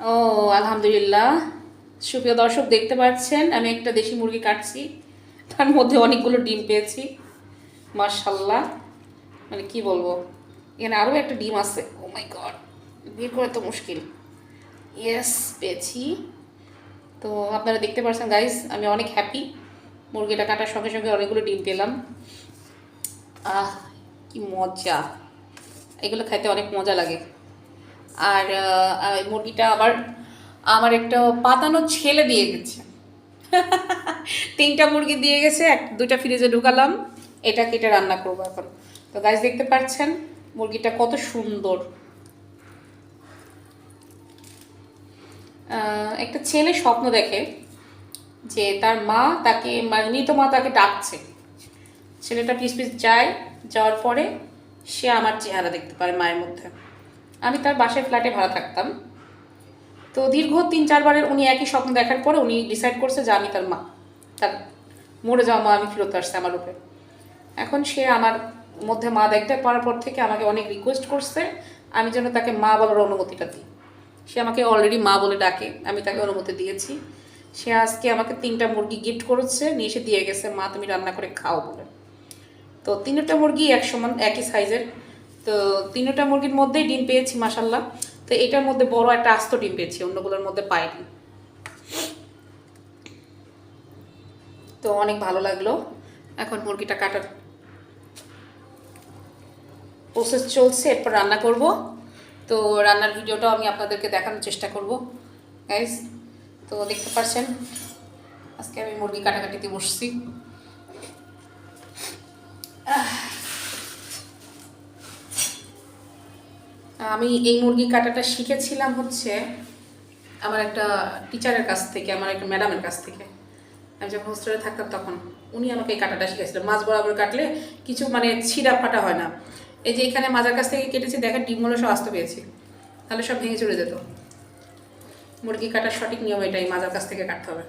ও, আলহামদুলিল্লাহ। সুপ্রিয় দর্শক, দেখতে পাচ্ছেন, আমি একটা দেশি মুরগি কাটছি। তার মধ্যে অনেকগুলো ডিম পেয়েছি। মার্শাল্লাহ মানে কি বলব? এখানে আরও একটা ডিম আছে। ও মাই গড, বের করা তো মুশকিল। ইয়েস, পেয়েছি। তো আপনারা দেখতে পাচ্ছেন গাইস আমি অনেক হ্যাপি মুরগিটা কাটার সঙ্গে সঙ্গে অনেকগুলো ডিম পেলাম। আহ, কি মজা। এগুলো খাইতে অনেক মজা লাগে। আর মুরগিটা আবার, আমার একটা পাতানো ছেলে দিয়ে গেছে। তিনটা মুরগি দিয়ে গেছে, এক, দুইটা ফ্রিজে ঢুকালাম, এটা কেটে রান্না করব এখন। তো গাছ দেখতে পাচ্ছেন, মুরগিটা কত সুন্দর। একটা ছেলে স্বপ্ন দেখে যে তার মা তাকে মানে মৃত মা তাকে ডাকছে। ছেলেটা পিস পিস যায়, যাওয়ার পরে সে আমার চেহারা দেখতে পারে মায়ের মধ্যে। আমি তার বাসায় ফ্ল্যাটে ভাড়া থাকতাম। তো দীর্ঘ তিন চারবারের উনি একই স্বপ্ন দেখার পরে উনি ডিসাইড করছে যে আমি তার মা, তার মরে যাওয়া মা আমি ফেরত আসছে আমার উপরে এখন সে আমার মধ্যে মা দেখতে পারার পর থেকে আমাকে অনেক রিকোয়েস্ট করছে, আমি যেন তাকে মা বলার অনুমতিটা দিই। সে আমাকে অলরেডি মা বলে ডাকে, আমি তাকে অনুমতি দিয়েছি। সে আজকে আমাকে তিনটা মুরগি গিফট করেছে, নিয়ে এসে দিয়ে গেছে, মা, তুমি রান্না করে খাও বলে। তো তিনটা মুরগি এক সমান, একই সাইজের তো তিনটা মুরগির মধ্যেই ডিম পেয়েছি মাসাল্লাহ তো এটার মধ্যে বড় একটা আস্ত ডিম পেয়েছি, অন্যগুলোর মধ্যে পাইনি। তো অনেক ভালো লাগল। এখন মুরগিটা কাটার প্রসেস চলছে, এরপর রান্না করব। তো রান্নার ভিডিওটাও আমি আপনাদেরকে দেখানোর চেষ্টা করব গাইজ তো দেখতে পাচ্ছেন, আজকে আমি মুরগি কাটাকাটিতে বসছি। আমি এই মুরগি কাটাটা শিখেছিলাম হচ্ছে আমার একটা টিচারের কাছ থেকে, আমার একটা ম্যাডামের কাছ থেকে। আমি যখন হোস্টেলে থাকতাম তখন উনি আমাকে এই কাটাটা শিখেছিলেন মাছ বরাবর কাটলে কিছু মানে ছিঁড়া ফাটা হয় না। এই যে এখানে মাজার কাছ থেকে কেটেছি, দেখেন ডিমগুলো সব আস্ত পেয়েছি। তাহলে সব ভেঙে চলে যেত। মুরগি কাটার সঠিক নিয়ম এটাই, মাজার কাছ থেকে কাটতে হবে।